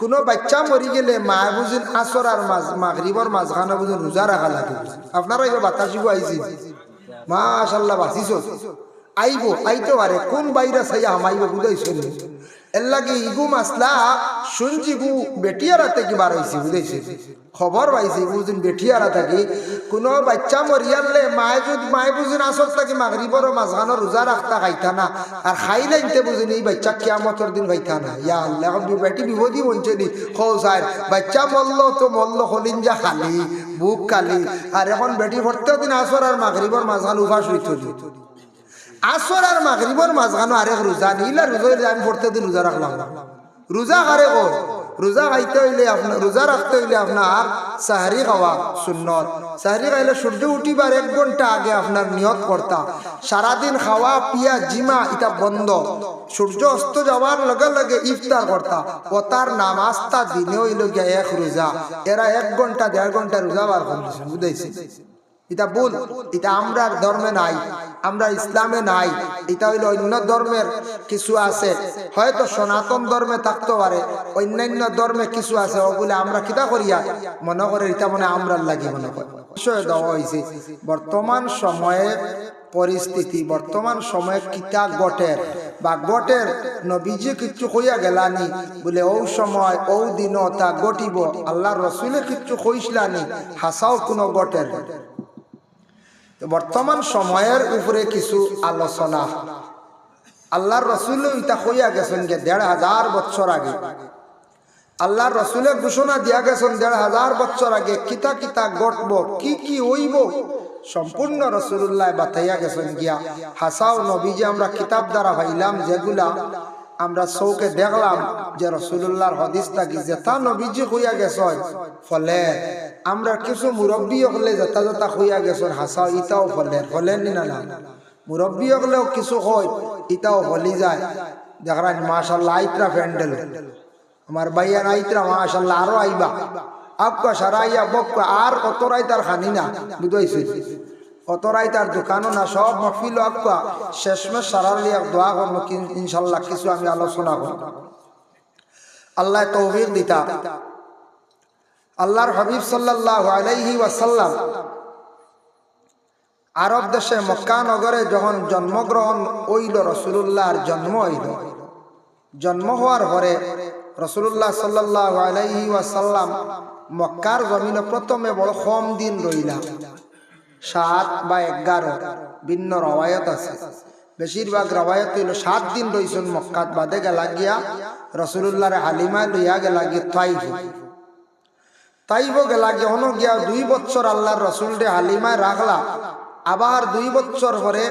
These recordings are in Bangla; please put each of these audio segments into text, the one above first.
কোনো বাচ্চা মরি গেলে মা বুঝুন আসর আর মাঝ মাগরিবর মাঝখানে বুঝুন রোজা রাখা লাগে। আপনারা এবার বাতাসিব আইছি মাশাল্লাহ বাঁচিস আইব আইতে পারে কোন বাইরা সাইয়া হামাইব বুঝাইছেন এর ইগু মাসলা শুনছি গু বেটিয়ারা থেকে বার হয়েছি বুঝাইছে খবর পাইছি বুঝিন বেটিয়ারা থাকি। কোনো বাচ্চা মরিয়ালে মায়ে যদি মায়ে বুঝিন আসর থাকি মাগরিবর মাঝখানো রোজা রাখতা খাইতা না। আর খাইলে ইনতে বুঝিন এই বাচ্চা কিয়ামতর দিন খাইতা না। ইয়া আল্লাহ, এখন বেটি বিপদই বলছে নি। খৌ সাহেব বাচ্চা মল্ল, তো মল্ল হলিঞ্জা খালি, বুক খালি। আর এখন বেটি ভর্তি দিন আসর আর মাগরিবর মাঝখান উভাস হইত আসর আর মাগরিবর মাঝখানো আরেক রোজা নিলা রোজা হইলে আমি পড়তে দিন রোজা রাখলাম রোজা কারে গো রোজা খাইতে হইলে আপনার রোজা রাখতে হইলে আপনার সাহারি খাওয়া সুন্নত। সাহারি খাইলে সূর্য উঠিবার এক ঘণ্টা আগে আপনার নিয়ত করতা সারাদিন খাওয়া পিয়া, জিমা এটা বন্ধ। সূর্য অস্ত যাওয়ার লগে লগে ইফতার করতা ও তার নামাজটা দিনে হইল গিয়া এক রোজা এরা এক ঘণ্টা দেড় ঘণ্টা রোজা বার করতেছে বুঝাইছে এটা ভুল, এটা আমরা ধর্মে নাই, আমরা ইসলামে নাই, এটা হইল অন্য ধর্মের কিছু আছে। হয়তো সনাতন ধর্মে থাকতে পারে, অন্যান্য ধর্মে কিছু আছে, ওগুলো আমরা কিতা করিয়া, মনে করে এটা মনে আমরা লাগি মনে করি। দেওয়া হয়েছে বর্তমান সময়ে পরিস্থিতি, বর্তমান সময়ে কিতা গটের বা গটের নবীজি কিচ্ছু কইয়া গেলানি, বলে ও সময় ও দিন তা গটিব আল্লাহ রসুলে কিচ্ছু কইসলানি, হাসাও কোনো গটের বর্তমান সময়ের উপরে কিছু আলোচনা। আল্লাহর রসুল ইটা কইয়া গেছেন গে দেড় হাজার বছর আগে। আল্লাহর রসুলের ঘোষণা দিয়া গেছেন দেড় হাজার বছর আগে কিতা কিতা ঘটব, কি কি হইব, সম্পূর্ণ রসুল্লাহ বাতাইয়া গেছেন গিয়া। হাসাও নবী যে আমরা কিতাব দ্বারা ভাইলাম যেগুলা আমরা চৌকে দেখলাম যে রসুল্লাহর হদিস থাকি যেটা নবীজি হইয়া গেছ ফলে আমরা কিছু মুরব্বী হলে যেটা যেটা হইয়া গেছ হাসাও ইটাও ফলে ফলে না মুরব্বী হলেও কিছু হয় ইটাও হলি যায়। দেখরান মাশাল্লাহ আইত্রা প্যান্ডেল আমার বাইয়ান আইত্রা মাশাল্লাহ আরও আইবা। আপকা সারাইয়া বক্কা আর কত রাইতার খানি না, বুঝাইছি? কত রাইতার দোকানও না, সব মফিল আপকা শেষমেশ সারালিয়া দোয়া করব ইনশাল্লাহ কিছু আমি আলোচনা করব। আল্লাহ তৌফিক দিতা। আল্লাহর হাবিব সাল্লাহ আলাইহি ওয়াসাল্লাম আরব দেশে মক্কা নগরে যখন জন্মগ্রহণ হইল রসুল্লাহর জন্ম হইল। জন্ম হওয়ার পরে রসুল্লাহ সাল্লাহ আলাইহি ওয়াসাল্লাম মক্কার জমিনে প্রথমে বড় কম দিন রইলা। সাত বা এগারো, ভিন্ন রবায়ত আছে। বেশিরভাগ রবায়ত হইল, সাত দিন রইছেন মক্কাত বাদে গেলা গিয়া রসুল্লাহর হালিমায় লইয়া গেলা গিয়ে তাইফ। তাইব গেলা গিয়া হনো গিয়া দুই বছর আল্লাহর রসুল রে হালিমায় রাখলা। আবার দুই বছর পরে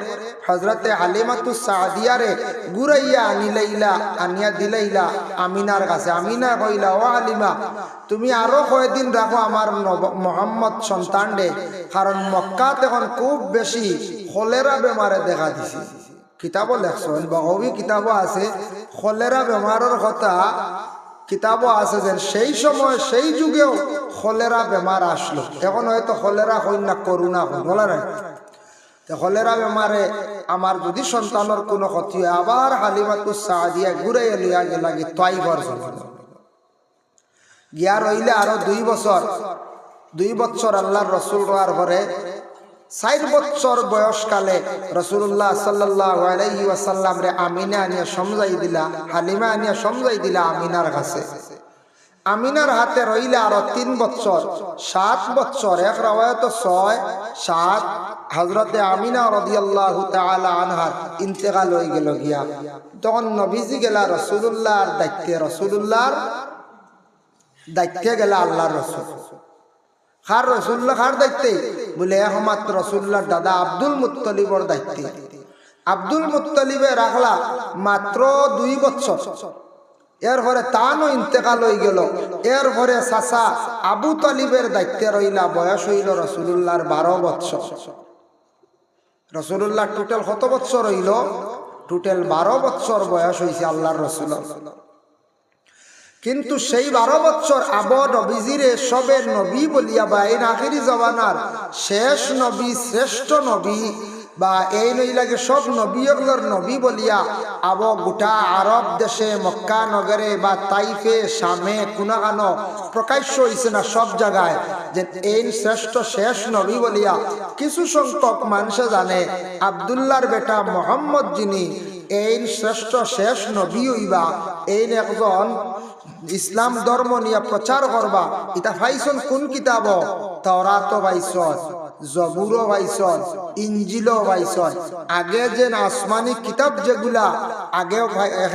হজরতে হালিমাতু সাদিয়ারে গুরাইয়া আনিলাইলা, আনিয়া দিলাইলা আমিনার কাছে। আমিনা কইলা, ও আলিমা তুমি আরও কয়েকদিন রাখো আমার মোহাম্মদ সন্তান রে কারণ মক্কাত এখন খুব বেশি কলেরা বেমারে দেখা দিছে। কিতাবও লেখছেন বহবি কিতাবও আছে। কলেরা বেমারের কথা কিতাবও আছে যে সেই সময়, সেই যুগেও কলেরা বেমার আসলো। এখন হয়তো কলেরা হইন না করুণা হইন বলা নাই? হলেরা বেমারে আমার যদি সন্তানের কোনো ক্ষতি হয় আবার হালিমাতু সাদিয়া ঘুরে লিয়া গেলাগে তৈবর গিয়া রইলে আরও দুই বছর দুই বছর আল্লাহর রসুল রোয়ার ঘরে ষাট বছর বয়সকালে রসুল্লাহ সাল্লাহ আলাইহি রে আমিনা আনিয়া সমজাই দিলা, হালিমা আনিয়া সমজাই দিলা আমিনার কাছে। আমিনার হাতে রইলে আরও তিন বছর সাত বছর এক রাওয়ায়ত ছয়, সাত হজরতে আমিনা রদিয়াল্লাহ তাআলা আনহার ইন্তেকাল হয়ে গেল গিয়া। তখন নবীজি গেলা রসুল্লাহর দায়িত্বে রসুল্লাহর দায়িত্বে গেলা আল্লাহর রসুল। খার রসুল্লাহ খার দায়িত্বে। বলে, একমাত্র রসুল্লাহর দাদা আব্দুল মুত্তলিবর দায়িত্বে। আব্দুল মুত্তলিবে রাখলা মাত্র দুই বছর। এর পরে তানও ইন্তেকাল হয়ে গেল। এর পরে চাচা আবু তালিবের দায়িত্বে রইলা, বয়স হইল রসুল্লাহর বারো বৎসর রসুল্লাহ টোটাল কত বৎসর হইল? টোটাল বারো বৎসর বয়স হয়েছে আল্লাহর রসুল কিন্তু সেই বারো বৎসর আব নবীজিরে সবের নবী বলিয়া বাইন আখিরি জবানার শেষ নবী, শ্রেষ্ঠ নবী বা এই নই লাগে সব নবীগুলোর নবী বলিয়া আব গোটা আরব দেশে, মক্কা নগরে বা তাইফে, শামে, কুনাগানো প্রকাশ্য হইছে না সব জায়গায় যে এই শ্রেষ্ঠ শেষ নবী বলিয়া কিছু সংখ্যক মানুষে জানে আবদুল্লার বেটা মোহাম্মদ যিনি এই শ্রেষ্ঠ শেষ নবী হইবা, এই একজন ইসলাম ধর্ম নিয়ে প্রচার করবা। ইটা ফাইসন কোন কিতাব? তরাত পাইছন জবুরও পাইছন ইঞ্জিল পাইছন আগে যে আসমানি কিতাব যেগুলা, আগে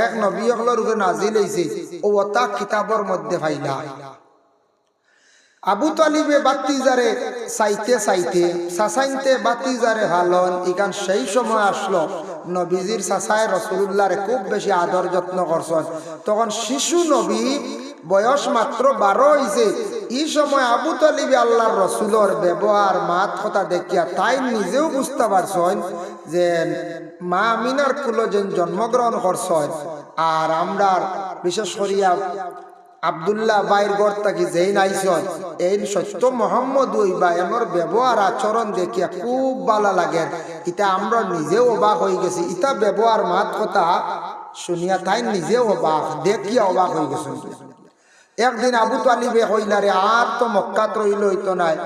এক নবী হকলের উপরে নাজিল হয়েছে ও তা কিতাবর মধ্যে পাইলা। আবু তালিবে বাতিজারে চাইতে চাইতে সাসাইতে বাতিজারে ভালন ইকান সেই সময় আসলো। নবীজির সাসায় রসুল্লাহরে খুব বেশি আদর যত্ন করছেন। তখন শিশু নবী, বয়স মাত্র বারো হয়েছে এই সময় আবু তালিবে আল্লাহর রসুলর ব্যবহার, মাত কথা দেখিয়া তাই নিজেও বুঝতে পারছেন যে মা আমিনার কুলো যেন জন্মগ্রহণ করছেন। আর আমরা বিশেষ করিয়া আবদুল্লাহ বাইর গড় থাকি যেই নাইছন এই সত্য মোহাম্মদ হইবা এমর ব্যবহার আচরণ দেখিয়া খুব ভালো লাগে। ইটা আমরা নিজেও অবাক হয়ে গেছি। ইটা ব্যবহার মাত কথা শুনিয়া তাই নিজেও অবাক, দেখিয়া অবাক হয়ে গেছে। একদিন আবু তালিবে হইলারে আর তো মক্কাত রইল হইতো নাই।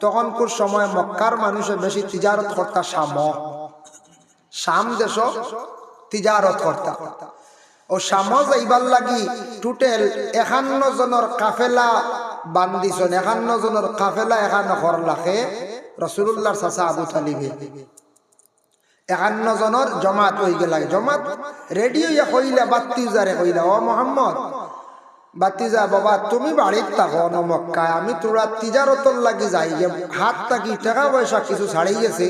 তখন তখনকার সময় মক্কার মানুষে বেশি তিজারত কর্তা শাম। শাম দেশ তিজারত কর্তা। ও সামজ এইবার লাগি টোটেল একান্ন জনের কাফেলা, বান্দিছন একান্ন জনের কাফেলা, একান্ন ঘর লাখে রসুল্লাহর চাচা আবু তালিবে। একান্ন জনের জমাত হয়ে গেল জমাত রেডিও ইয়া কইলা বাত্তিজারে কইলা ও মোহাম্মদ বাতিজা বাবা, তুমি বাড়ির থাকো নমক্কায় আমি তোরা তিজারতর লাগি যাই যে হাত থাকি টাকা পয়সা কিছু ছাড়িয়ে গেছে,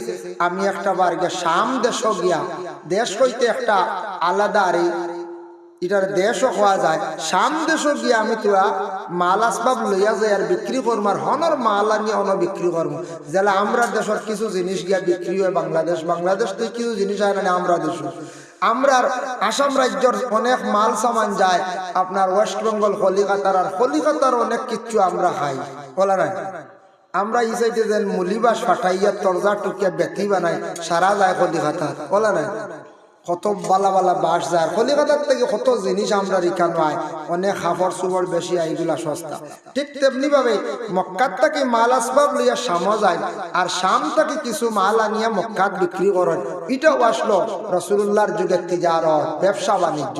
আমি একটা বার গিয়া শাম দেশ গিয়া, দেশ হইতে একটা আলাদা আরে এটার দেশও খাওয়া যায়। শাম দেশও গিয়ে আমি তোরা মাল আসবাব লইয়া যাই আর বিক্রি করব আর হনর মাল আনি অন বিক্রি করব যেন আমরা দেশের কিছু জিনিস গিয়া বিক্রি হয় বাংলাদেশ। বাংলাদেশ থেকে কিছু জিনিস হয় না আমরা দেশ। আমরা আসাম রাজ্যর অনেক মাল সামান যায়। আপনার ওয়েস্ট বেঙ্গল, কলিকাতার আর কলিকাতার অনেক কিছু আমরা খাই। বলা নাই? আমরা এই সাইডে যেন মুলিবাস ফাটাইয়া তরজা টুকিয়া বেতি বানাই, সারা যায় কলিকাতার। বলা নাই? কত বালা বালা বাস যায়। কলিকাতার থেকে কত জিনিস আমরা রিখান হয় অনেক হাফর সুবর বেশি, এইগুলা সস্তা। ঠিক তেমনি ভাবে মক্কাত থেকে মাল আসবাব লইয়া শামা যায়। আর শাম থেকে কিছু মাল আনিয়া মক্কাত বিক্রি করেন। এটাও আসলো রসুল্লাহর যুগের তিজারত, ব্যবসা বাণিজ্য।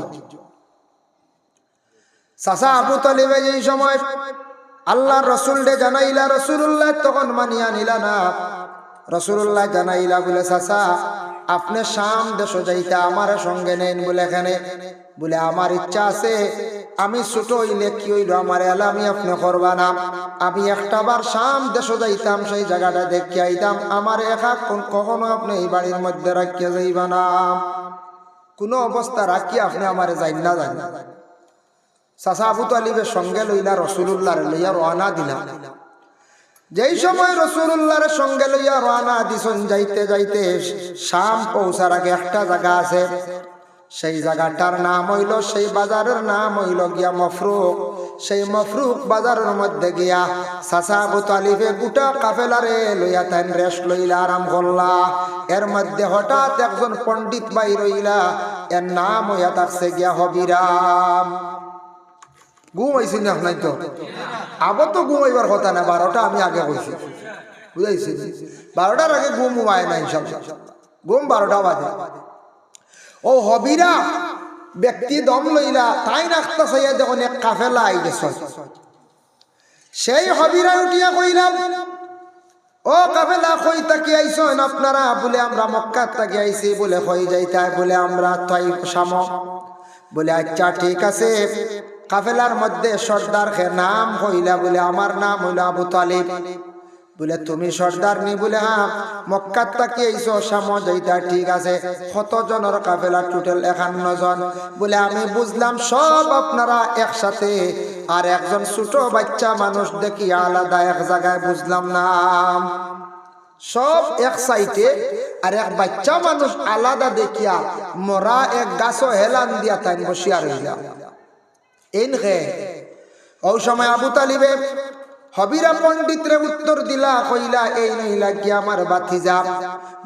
চাচা আবু তালিবে এই সময় আল্লাহ রসুল ডে জানাইলা রসুল্লাহ তখন মানিয়া নিলা না। রসুল্লাহ জানাইলা বলে, চাচা আপনি শাম দেশ যাইতে আমার সঙ্গে নেন বলে এখানে। বলে, আমার ইচ্ছা আছে, আমি ছোট হইলে কি হইল আমার এলামি আপনি করবা না। আমি একটা বার শাম দেশ যাইতাম, সেই জায়গাটা দেখে আইতাম, আমার একা কখনো আপনি এই বাড়ির মধ্যে রাখিয়া যাইবা না। কোনো অবস্থা রাখি আপনি আমার যাই না যাই চাচা আবু তালিবের সঙ্গে লইলা রসুল্লাহ লইয়া রওনা দিলা যেই সময় রসুল্লাহর সঙ্গে লইয়া রানা দিছন, যাইতে যাইতে শাম পৌঁছার আগে একটা জায়গা আছে। সেই জায়গাটার নাম হইল, সেই বাজারের নাম হইল গিয়া মফরুক। সেই মফরুক বাজারের মধ্যে গিয়া সাসা আবু তালিফে গোটা কাফেলারে লইয়া তাইন রেস্ট লইলা আরাম করলা। এর মধ্যে হঠাৎ একজন পণ্ডিত বাই রইলা, এর নাম হইয়া থাকছে গিয়া হবিরাম। ঘুম হয়েছি না নাই তো? আবার তো ঘুমাইবার কথা না, বারোটা আমি আগে কইছি। বুঝাইছি বারোটার আগে ঘুম ঘুমায় না ইনশাল্লাহ ঘুম বারোটা বাজে। ও হবিরা, ব্যক্তি দম লইলা তাই রাখতে চাইয়া যখন এক কাফেলা আই গেছে সেই হবিরা উঠিয়া কইলাম, ও কাফেলা, কই তাকি আইসন আপনারা? বলে, আমরা মক্কার তাকি আইছি। বলে কই যাইতাই বলে, আমরা তাই সাম বলে আচ্ছা ঠিক আছে। কাফেলার মধ্যে সর্দার খে নাম হইলা বলে, আমার নাম হইলা আবু তালিব। বলে, তুমি সর্দার নি বলে হ্যাঁ মক্কাত তাকি এইসো সাম ঠিক আছে। কত জনের কাফেলা টোটাল একান্ন জন? বলে, আমি বুঝলাম সব আপনারা একসাথে, আর একজন ছোট বাচ্চা মানুষ দেখি আলাদা এক জায়গায় বুঝলাম না। সব এক সাইটে আর এক বাচ্চা মানুষ আলাদা দেখিয়া মরা এক গাছ হেলান দিয়া তাই বসিয়া রইলা। ইন হে ও সময় আবু তালিবে হবিরা পণ্ডিতরে উত্তর দিলা, কইলা, এই নইলা কি আমার বাতিজা?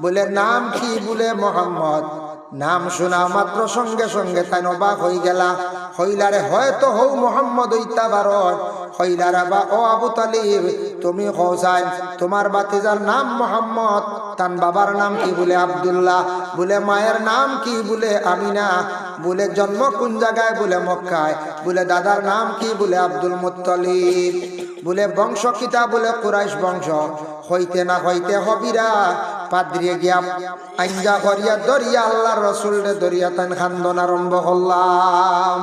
বলে, নাম কি? বলে, মোহাম্মদ। নাম শোনা মাত্র সঙ্গে সঙ্গে তাই অবাক হই গেলা। হইলারে হয়তো হৌ মোহাম্মদ হইতা বারণ হইলারা বা, ও আবু তালিব, তুমি হৌসাইন, তোমার বাতিজার নাম মোহাম্মদ। তান বাবার নাম কি বলে আব্দুল্লাহ? বলে, মায়ের নাম কি বলে আমিনা? বলে, জন্ম কোন জায়গায়? বলে, মক্কায়। বলে, দাদার নাম কি? বলে, আব্দুল মুত্তলিব। বলে, বংশ কিতা? বলে, কুরাইশ বংশ। হইতে না হইতে হবিরা। পাদ্রিয়ে গিয়া আঞ্জা করিয়া দরিয়া আল্লাহর রসুল দরিয়া তান খান্দন আরম্ভ করলাম।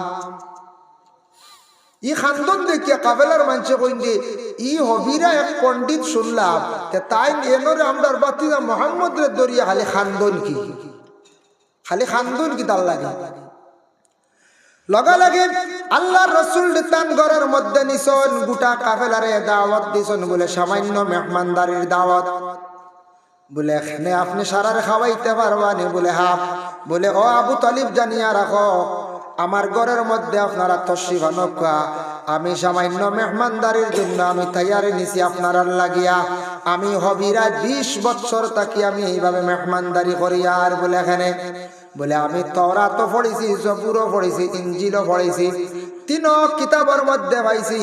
ই খান্দন দেখিয়া কাবেলার মানুষে কইন যে, ই হবিরা এক পণ্ডিত শুনলাম তাই এনরে আমরার বাতিদা রে দরিয়া খালি খান্দন কি? খালি খান্দন কি তার লাগে? লগা লাগে আল্লাহ রসুল তান ঘরের মধ্যে নিছন, গোটা কাফেলারে দাওয়াত দিছন বলে সামান্য মেহমানদারির দাওয়াত। বলে এখানে আপনি সারার খাওয়াইতে পারবানি? বলে হাফ বলে, ও আবু তালিব জানিয়া রাখো, আমার ঘরের মধ্যে আপনারা তসি নকা আমি সামান্য মেহমানদারির জন্য আমি তৈয়ারি নিছি আপনার লাগিয়া। আমি হবিরা বিশ বছর তাকি আমি এইভাবে মেহমানদারি করি আর বলে, এখানে? বলে, আমি তরা তো পড়েছি, জবুরও পড়েছি ইঞ্জিলও পড়েছি। তিন কিতাবের মধ্যে পাইছি,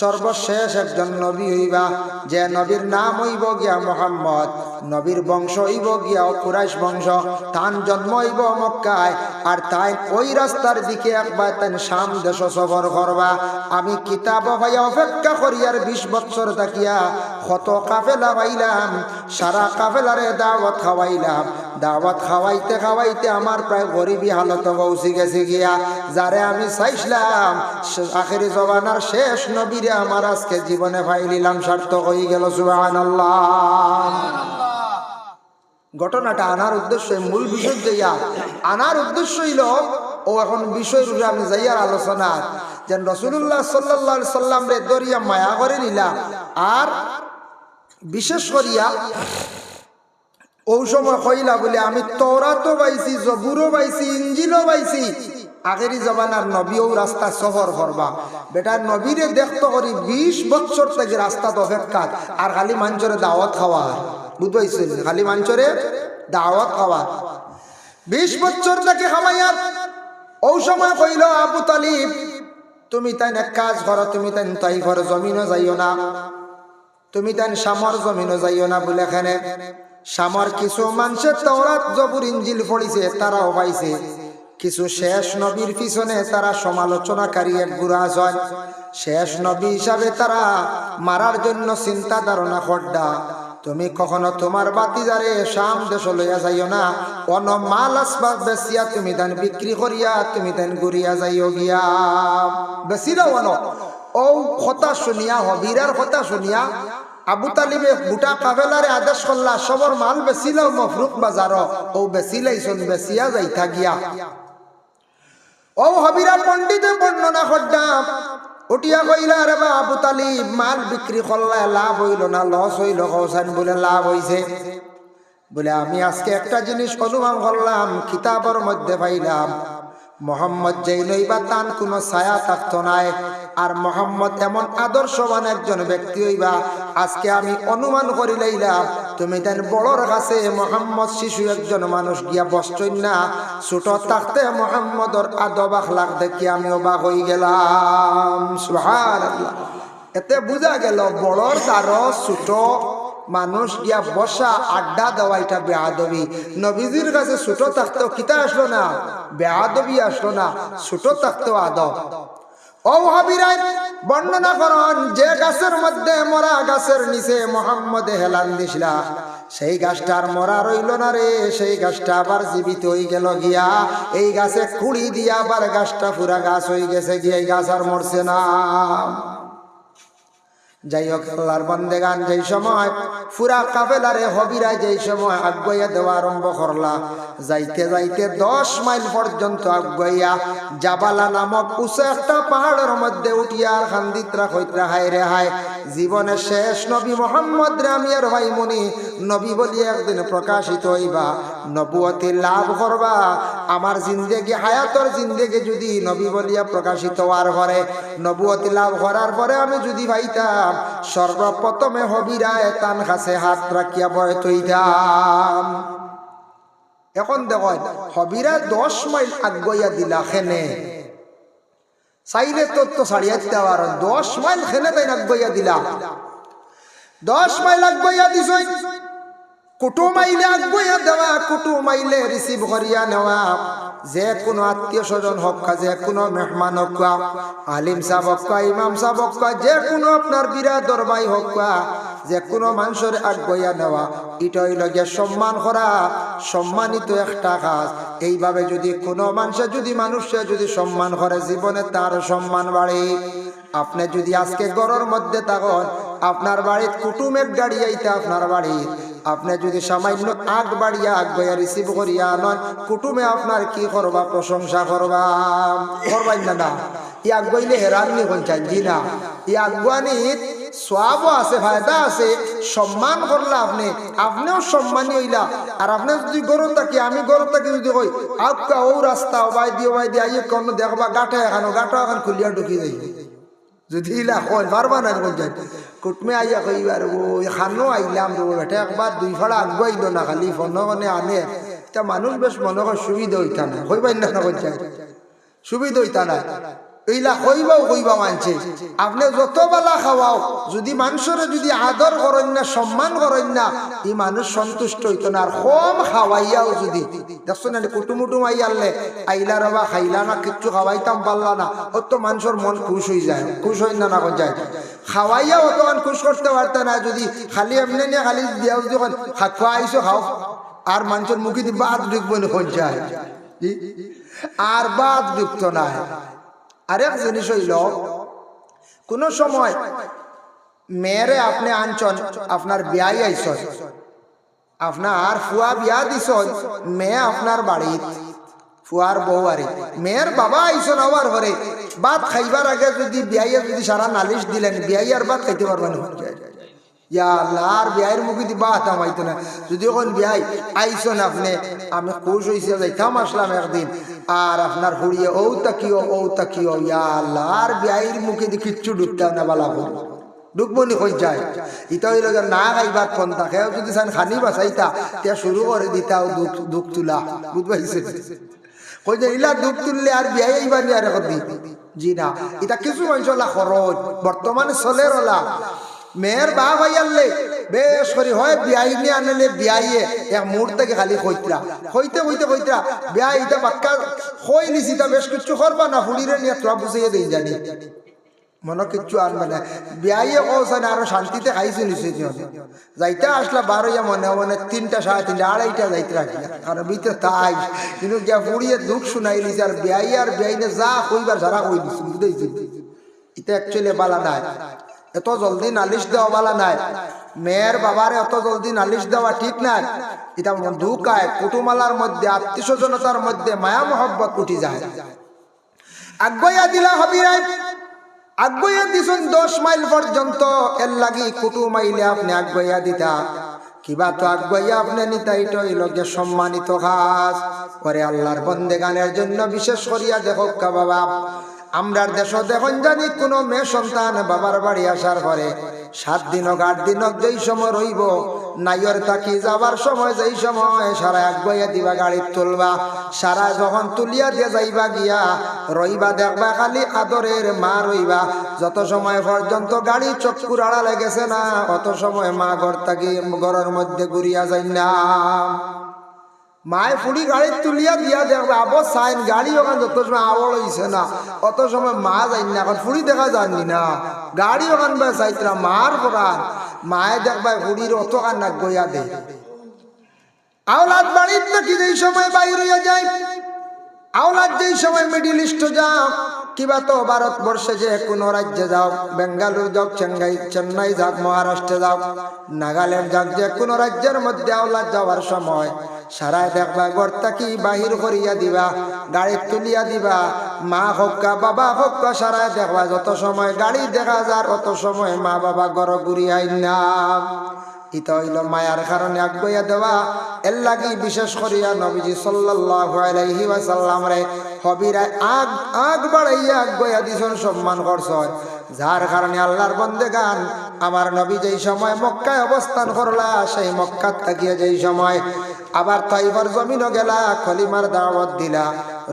সর্বশেষ একজন নবী হইবা, যে নবীর নাম হইব গিয়া মোহাম্মদ, নবীর বংশ হইব গিয়া কুরাইশ বংশ তান জন্ম হইব মক্কায়, আর তাই ওই রাস্তার দিকে একবার তাই শাম দেশ সফর করবা। আমি কিতাব হইয়া অপেক্ষা করি আর বিশ বছর তাকিয়া কত কাফেলা পাইলাম, সারা কাফেলারে দাওয়াত খাওয়াইলাম। দাওয়াত খাওয়াইতে খাওয়াইতে আমার প্রায় গরিবী হালত পৌঁছে গেছে গিয়া, যারে আমি চাইছিলাম আখেরি জবানার শেষ নবীরে আমার আজকে জীবনে ফাইলিলাম সার্থক হয়ে গেল সুবাহান ঘটনাটা আনার উদ্দেশ্য মূল বিষয় যাইয়া আনার উদ্দেশ্য হইল, ও এখন বিষয় রূপে আমি যাইয়ার আলোচনা, যে রসুল্লাহ সাল্লাহ সাল্লাম রে দরিয়া মায়া করে নিলাম, আর বিশেষ করিয়া ও সময় কইলা বলে, আমি তরাতো পাইছি, জবুরও পাইছি, ইঞ্জিলও পাইছি। আগেরই জমানার নবীও রাস্তা সফর করবা। বেটা, নবীরে দেখতে করি বিশ বছর থেকে রাস্তা অপেক্ষা। আর খালি মাঞ্চরে দাওয়াত খাওয়া। বুঝবাইছেন খালি মাঞ্চরে দাওয়াত খাওয়া। বিশ বছর থেকে খামাইয়ার ও সময় কইল, আবু তালিব, তুমি তাই কাজ করো, তুমি তাই তাই ঘর, জমিনও যাইও না। তুমি তাই সামর, জমিনও যাইও না, বলে এখানে সামর কিছু মানুষের তওরাত জবুর ইঞ্জিল পড়িছে, তারাও পাইছে। কিছু শেষ নবীর পিছনে তারা সমালোচনাকারী এক গুড়া হয়। শেষ নবী হিসাবে তারা মারার জন্য চিন্তা ধারণা খড্ডা তুমি কখনো তোমার বাতিজারে শাম দেশ লইয়া যাইও না। অন মাল আসবাব বেসিয়া তুমি দেন বিক্রি করিয়া, তুমি দেন ঘুরিয়া যাইও গিয়া। বেশিরা অন। ও কথা শুনিয়া, হবিরার কথা শুনিয়া আবু তালিবে গোটা কাবেলারে আদেশ করলা, সবর মাল বেচিলাও মফরুক বাজার ও বেচিলাইছন বেচিয়া যাইতা গিয়া। ও হবিরা পণ্ডিতে বর্ণনা করলাম উঠিয়া কইলা রে বা আবু তালিব, মাল বিক্রি করলা লাভ হইল না, লস হইল কৌসান বলে লাভ হইছে। বলে, আমি আজকে একটা জিনিস অনুমান করলাম, কিতাবের মধ্যে পাইলাম মোহাম্মদ যেই নইবা তান কোনো ছায়া থাকতো নাই। আর মোহাম্মদ এমন আদর্শবান একজন ব্যক্তি হইবা, আজকে আমি অনুমান করি লইলাম, তুমি তাই বড়র কাছে মোহাম্মদ শিশু একজন মানুষ গিয়া বসছই না, ছোট থাকতে মোহাম্মদর আদব আখলাক দেখি আমি অবাক হয়ে গেলাম। সুবহানাল্লাহ। এতে বোঝা গেল বড়র দ্বারো ছোট মানুষ গিয়া বসা আড্ডা দেওয়া এটা বেআবি নবীজির কাছে ছোট থাকতেও কিতা আসলো না বেআবি আসলো না, ছোট থাকতেও আদব। করন, যে গাছের মধ্যে মরা গাছের নিচে মোহাম্মদ হেলান দিছিলা। সেই গাছটার মরা রইল না রে, সেই গাছটা আবার জীবিত হয়ে গেল গিয়া। এই গাছে কুড়ি দিয়া আবার গাছটা পুরা গাছ হয়ে গেছে গিয়া, এই গাছ আর মরছে না। যাই হোক, আল্লাহর বন্দেগান যেই সময়, ফুরা কাফেলারে হবিরা যেই সময় আগুয়াইয়া দেওয়া আরম্ভ করলা। যাইতে যাইতে দশ মাইল পর্যন্ত আগুয়াইয়া জাবালা নামক উঁচু একটা পাহাড়ের মধ্যে উঠিয়া আর খান্দিতরা কইতরা হায় রে হায়, জীবনের শেষ নবী মোহাম্মদ রামিয়ার ভাই মুনি নবী বলি একদিন প্রকাশিত হইবা, নবুয়তি লাভ করবা। আমার জিন্দেগি, হায়াতর জিন্দেগি যদি নবী বলিয়া প্রকাশিত হওয়ার পরে নবুয়তি লাভ করার পরে আমি যদি ভাইতাম সর্বপ্রথমে হবিরায় তান কাছে হাত রাখিয়া বয় তৈদাম এখন দেখ হবিরা দশ মাইল আগুয়া দিলা খেনে। চাইলে তোর তো ছাড়িয়া দিতে পারো, দশ মাইল খেলে তাই আগুয়া দিলা। দশ মাইল আগবাইয়া দিছ কুটু মাইলে আগুয়া দেওয়া, কুটু মাইলে রিসিভ করিয়া নেওয়া। যে কোনো আত্মীয় স্বজন হোক যে কোনো মেহমান হোক আলিম সাহ হোক ইমাম সাহ হোক যে কোনো আপনার বিরাট দরবাই হোক যে কোনো মানুষের আগুয়া নেওয়া। এটাই লগে সম্মান করা, সম্মানিত একটা কাজ। এইভাবে যদি কোনো মানুষের যদি মানুষে যদি সম্মান করে, জীবনে তার সম্মান বাড়ে। আপনি যদি আজকে গরর মধ্যে থাকুন, আপনার বাড়ির কুটুমের গাড়ি আইতে আপনার বাড়ির আপনি যদি সামান্য আগ বাড়িয়া আগ বইয়া রিসিভ করিয়া আনন কুটুমে আপনার কি করবা, প্রশংসা করবা? করবাই না না। ই হেরাননি জি না ই আছে, ফায়দা আছে। সম্মান করলা আপনি, আপনিও সম্মানী হইলা। আর আপনি যদি গরু থাকি আমি গরু থাকি যদি কই ও রাস্তা ওবাই দিয়ে ওবাই দিয়ে, আইয়ে কোন দেখবা, গাঠা এখানো, গাঠা এখন খুলিয়া ঢুকি যাই যদি ইলা কুটমে আইয়া কইবার ও এখানো আইলাম একবার দুই ফাড়া আগুয়াইল না খালি, ফোন মানে আনে। মানুষ বেশ মনে হয় সুবিধা হইতা না হইবাই না সুবিধা হইতা না এইলা কইবাও কইবা মানছে। আপনি যত বেলা খাওয়াও, যদি মানুষের যদি আদর করেন না, সম্মান করেন না এই মানুষ সন্তুষ্ট হইতো না। আর কম খাওয়াইয়াও যদি, দেখছ না কুটুমুটুম আই আনলে আইলা রবা খাইলা না, কিচ্ছু খাওয়াইতাম পারলা না, অত মানুষের মন খুশ হয়ে যায়, খুশ হই না না যায়। খাওয়াইয়া অতমান খুশ করতে পারতে না, যদি খালি এমনি নিয়ে খালি দিয়াও যখন খাওয়া আইসো খাও। আর মানুষের মুখে বাদ ঢুকবো না, কোন যায়। আর বাদ ঢুকতো না। আরেক জিনিস হইল কোনো সময় মেয়েরে আপনি আনছন, আপনার বিয়াই আইসন আপনার ফুয়া বিয়া দিছন, মেয়ে আপনার বাড়িত, ফুয়ার বউ আরে, মেয়ের বাবা আইসন আবার ঘরে, ভাত খাইবার আগে যদি বিয়াইয়া যদি সারা নালিশ দিলেন বিয়াইয়ার ভাত খাইতে পারবেন ইয়া বিয়াইয়ের মুখে দি বাত আমাইতো না। যদি কোন বিয়াই আইসন আপনি, আমি খুশ হইছে যাইতাম আসলাম একদিন। আর আপনার হুড়িয়ে তাকিও তাকিও, ইয়া আল্লাহর বিয়াইয়ের মুখে দি কিচ্ছু ঢুকতাম না বালা ডুকবনি হয়ে যায়। ইটা হইল না খাইবার পন্থা খেয়েও যদি চান খানি বাঁচাইতা তে শুরু করে দিতাও দুঃখ দুঃখ তুলা। বুঝবাইছে? কই যে ইলা দুঃখ তুললে আর বিয়াই আইবার নি আর এখন জি না। এটা কিছু মানুষ খরচ। বর্তমানে চলে রলা মেয়ের বা ভাই আনলে বেশ হয়, বিয়াই নিয়ে আনলে বিয়াইয়ে। এক মুহূর্ত থেকে খালি কইতরা কইতে কইতে কইতরা বিয়া ইটা বাক্কা কই নিছি তা বেশ কিছু করবা না ফুড়িরে নিয়ে তোরা বুঝিয়ে দিই জানি। মনে কিচ্ছু আনবে না বিয়াইয়ে কৌশানে আরও শান্তিতে খাইছে নিশ্চয় যাইতে আসলা বারো ইয়া মনে মনে তিনটা সাড়ে তিনটা আড়াইটা যাইতে রাখি কারণ ভিতরে তাই। কিন্তু গিয়া ফুড়িয়ে দুঃখ শুনাই নিছে আর বিয়াই আর বিয়াইনে যা কইবার যারা কই দিছে। বুঝতেছি এটা অ্যাকচুয়ালি বালা নাই। এত জলদি নালিশ দেওয়া বালা নাই। মেয়ের বাবারে এত জলদি নালিশ দেওয়া ঠিক নাই। এটা দুকায় কুটুমালার মধ্যে আত্মীয় স্বজনতার মধ্যে মায়া মহব্বত উঠি যায়। আগ্রয়া দিলা হবিরাই আগুয়া দিছুন দশ মাইল পর্যন্ত, এর লাগি কুটু মাইলে আপনি আগুয়া দিতা। কিবা তো আগুয়া আপনি নিতাইট লগে সম্মানিত খাস। পরে আল্লাহর বন্দে গানের জন্য বিশেষ করিয়া দেখো বাবা। আমরার দেশ দেখুন জানি কোনো মেয়ে সন্তান বাবার বাড়ি আসার পরে সাত দিন হোক, আট দিন হোক, যেই সময় রইব, নাইয়ের তাকি যাবার সময়, যেই সময় সারা আগুয়া দিবা গাড়ি তুলবা, সারা যখন তুলিয়া দিয়ে যাইবা গিয়া, রইবা, দেখবা, খালি আদরের মা রইবা। যত সময় পর্যন্ত গাড়ি চক্কুর আড়া লেগেছে না, অত সময় মা ঘর থাকি, ঘরের মধ্যে ঘুরিয়া যাই না মায় ফুড়ি গাড়ি তুলিয়া দিয়া দেখবে, আবো সাইন গাড়ি ওখানে যত সময় আবল হইছে না, অত সময় মা যাই না, এখন ফুড়ি দেখা যাননি না। গাড়ি ওখান বে চাইতরা মার পরান মায়ে দেখবা ফুড়ির অত কান্না গইয়া দে। আওলাদ বাড়ির নাকি যেই সময় বাইর যায়, আওলাদ যেই সময় মিডিল ইস্ট যাও, কিবা তো ভারতবর্ষে যে কোনো রাজ্যে যাও, বেঙ্গালুরু যাও, চেন্নাই চেন্নাই যাক, মহারাষ্ট্রে যাও, নাগাল্যান্ড যাক, যে কোনো রাজ্যের মধ্যে আওলাদ যাওয়ার সময় সারায় দেখবা গর্তা কি বাহির করিয়া দিবা, গাড়ি তুলিয়া দিবা, মা হক্কা, বাবা হক্কা সারায় দেখবা, যত সময় গাড়ি দেখা যার, অত সময় মা বাবা গর ঘুরি আইন না ইতা হইল মায়ার কারণে আগুয়া দেওয়া। এর লাগি বিশেষ করিয়া নবীজি সাল্লাল্লাহু আলাইহি ওয়াসাল্লাম রে হবিরা আগ আগ বাড়াইয়া আগুয়া দিছন, সম্মান করছয় যার কারণে আল্লাহর বন্দে গান আমার নবী যেই সময় মক্কায় অবস্থান করলা, সেই মক্কাত থাকিয়া যেই সময় আবার তাইবার জমিনও গেলা, খলিমার দাওয়াত দিলা।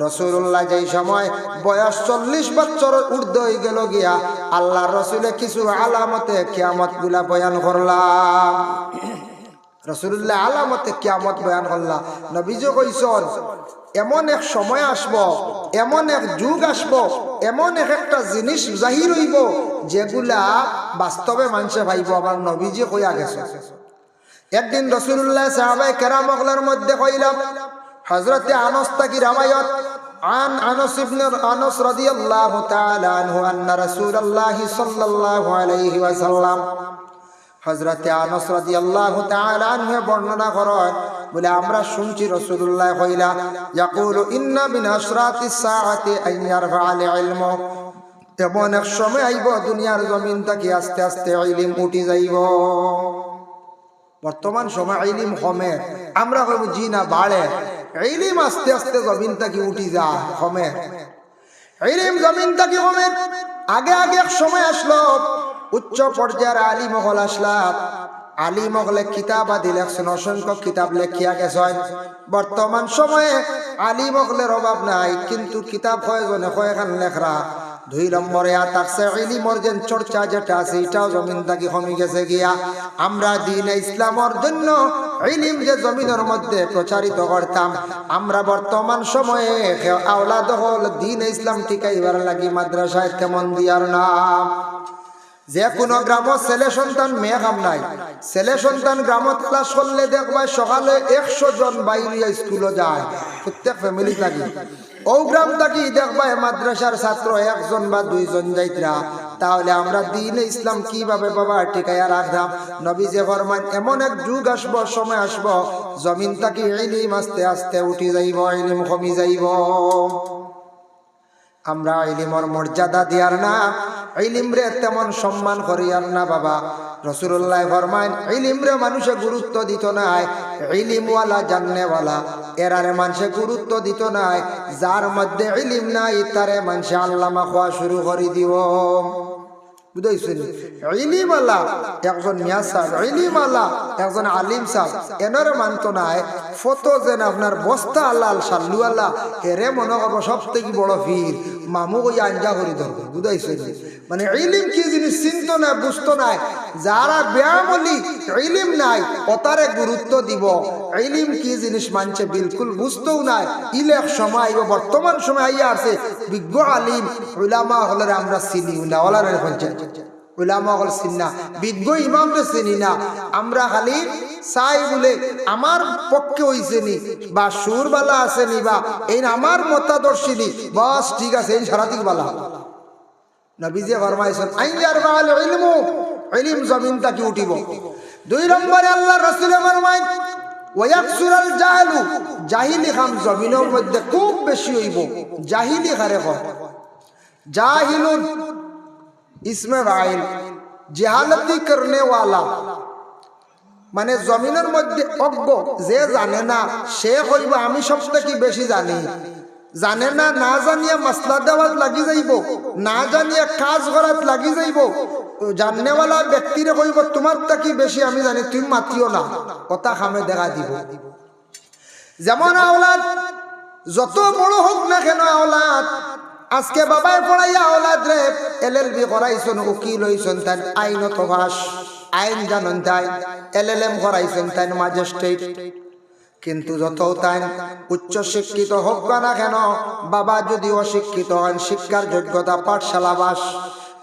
রসুল্লাহ যেই সময় বয়স চল্লিশ বছর ঊর্ধ্ব হয়ে গেল গিয়া আল্লাহ রসুলে কিছু আলামতে কিয়ামতগুলা বয়ান করলাম। রসুল্লাহ আলামতে কিয়ামত বয়ান করলাম। নবীজ কইসন, এমন এক সময় আসব, এমন এক যুগ আসব, এমন এক একটা জিনিস জাহির হইব, যেগুলা বাস্তবে মানুষে ভাইব। আমার নবীজি কইয়া গেছে। একদিন রসুল্লাহ সাহাবাই কেরামগলার মধ্যে কইলাম হজরতে আনস তাকি রামায়ত عن انس بن انس رضي الله تعالى عنه ان رسول الله صلى الله عليه وسلم হজরতে আনস রাদিয়াল্লাহু তাআলা আনহু বর্ণনা করেন বলে আমরা শুনছি রাসূলুল্লাহ কইলা ইয়াকুলু ইন্না মিন আশরাতিস সাআতি আন ইয়ারফা'আল ইলমু এমন এক সময় আইব দুনিয়ার জমিন থেকে আস্তে আস্তে ইলম উঠি যাইব বর্তমান সময় ইলিম কমে, আমরা কইব জি না, বাড়ে। ইলিম আস্তে আস্তে জমিন থেকে উঠি যা, কমে। ইলিম জমিন থেকে কমে। আগে আগে এক সময় আসলো, উচ্চ পর্যায়ের আলী মহল আসলাম আলী মহলে কিতাব আদি লেখছেন, অসংখ্য কিতাব লেখিয়া গেছেন। বর্তমান সময়ে আলী মহলের অভাব নাই, কিন্তু কিতাব কয়জনে কয়েখান লেখরা। দুই নম্বরে তাকসে ইলিমর যে চর্চা যেটা আছে, এটাও জমিন থাকি কমে গেছে গিয়া, আমরা দিন ইসলামর জন্য ইলিম যে জমিনের মধ্যে প্রচারিত করতাম, আমরা বর্তমান সময়ে আওলাদ হল দিন ইসলাম টিকাইবার লাগি মাদ্রাসায় তেমন দিয়ার নাম যে কোনো গ্রাম ছেলে সন্তান, মেয়ে কাম নাই। ছেলে সন্তান গ্রামত ক্লাস করলে দেখবা সকালে একশো জন বাইরে স্কুলে যায়, প্রত্যেক ফ্যামিলি লাগি। ও গ্রাম থাকি দেখবা মাদ্রাসার ছাত্র একজন বা দুইজন যাইতরা। তাহলে আমরা দিন ইসলাম কীভাবে বাবা টিকাইয়া রাখতাম? নবী যে ফরমান এমন এক যুগ আসব, সময় আসব, জমিন তাকে ইলিম আস্তে আস্তে উঠি যাইব, ইলিম কমি যাইব। আমরা ইলিমর মর্যাদা দিয়ার না। ইলিম রে তেমন সম্মান করিয়ার না বাবা। রসুল্লাহ ফরমাইন ইলিম রে মানুষে গুরুত্ব দিত নাই, ইলিমওয়ালা জাননেওয়ালা। এরারে মানুষে গুরুত্ব দিত নাই, যার মধ্যে ইলিম নাই, তারে মানুষে আল্লামা খোয়া শুরু করে দিব আলিম ফটো যেন আপনার বস্তা আল্লাহ সাল্লু আল্লাহ হেরে মনে করব সব থেকে বড় ভিড় মামু ওই আঞ্জা করি ধরবে বুঝাইছেন মানে ইলিম কি জিনিস চিন্ত না বুঝতো নাই। যারা ব্যায়ামলি ইলিম নাই, অতারে গুরুত্ব দিব। ইলিম কি জিনিস মানছে বিলকুল বুঝতেও নাই। ইলেক সময় আইব, বর্তমান সময় আইয়া আছে। বিজ্ঞ আলিম, উলামা হলে আমরা চিনি উলাওয়ালার পঞ্চায়েত উলামা হল চিনি না বিজ্ঞ ইমামরে চিনি না। আমরা খালি চাই বলে আমার পক্ষে হইছে নি বা সুরবালা আছে নি বা এই আমার মতাদর্শী নি। বাস, ঠিক আছে, এই সারাদিক বালা। নবীজি ফরমাইছেন আইয়ার বাল ইলমু, ইলম জমিন তাকি উঠিব। দুই নম্বরে আল্লাহ রাসূল ফরমায় ওয়াকসুরাল জাহলু, জাহিলি খাম জমিনের মধ্যে খুব বেশি হইব। জাহিলি খারে কর জাহিলুন ইসমে ফাইল জেহালতি করনে মানে জমিনের মধ্যে অজ্ঞ যে জানে না সে কইব আমি সব থেকে বেশি জানি জানে না না জানিয়া মশলা দেওয়াত লাগি যাইব না জানিয়া কাজ করাত লাগি যাইব জাননেওয়ালা ব্যক্তিরে কইব তোমার তাকি বেশি আমি জানি তুমি মাতিও না কথা খামে দেখা দিব যেমন আওলাদ যত বড় হোক না কেন আওলাদ আজকে বাবাই পড়াইয়া ওলাদ রে এল এল বি করাইছেন, উকিল হইছেন তাই আইনত ভাস আইন জানন তাই এল এল এম করাইছেন তাই ম্যাজিস্ট্রেট কিন্তু যত তাই উচ্চ শিক্ষিত হোক না কেন, বাবা যদি অশিক্ষিত হন, শিক্ষার যোগ্যতা পাঠশালা বাস।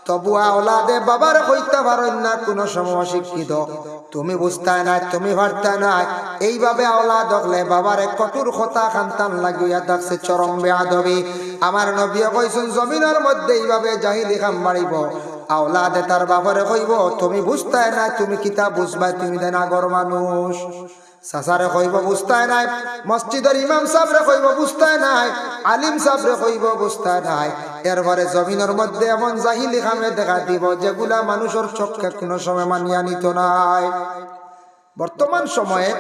তবু আওলাদে বাবার হইতে পারেন না, কোনো সময় অশিক্ষিত তুমি বুঝতে নাই, তুমি ভারতে নাই। এইভাবে আওলাদ হলে বাবার কঠোর কথা খান্তান লাগিয়া দেখছে চরম বেয়াদবি। আমার নবী কইছেন, জমিনের মধ্যে এইভাবে জাহিলি খাম মারিব। আওলাদে তার বাবারে কইব, তুমি বুঝতে না তুমি কিতা বুঝবা তুমি দেন আগর মানুষ। সাসারে কইব বুঝতায় নাই। মসজিদের ইমাম সাহেবরে কইব বুঝতায় নাই। আলিম সাহেবরে কইব বুঝতায় নাই। এরপরে জমিনের মধ্যে এমন জাহিলি খামে দেখা দিব, যেগুলা মানুষের চোখকে কোনো সময় মানিয়া নিত নাই। বর্তমান সময়ে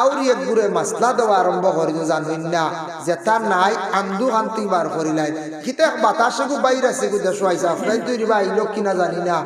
আউরি এক গুড়ে মাসলা দেওয়া আরম্ভ করিল জানুন না, যে তার নাই, আন্দু কান্তি বার করিলাই। কিতে বাতাসে গু বাইর গু, দেশ আইসা আপনার তৈরি বা আইলো কিনা জানি না।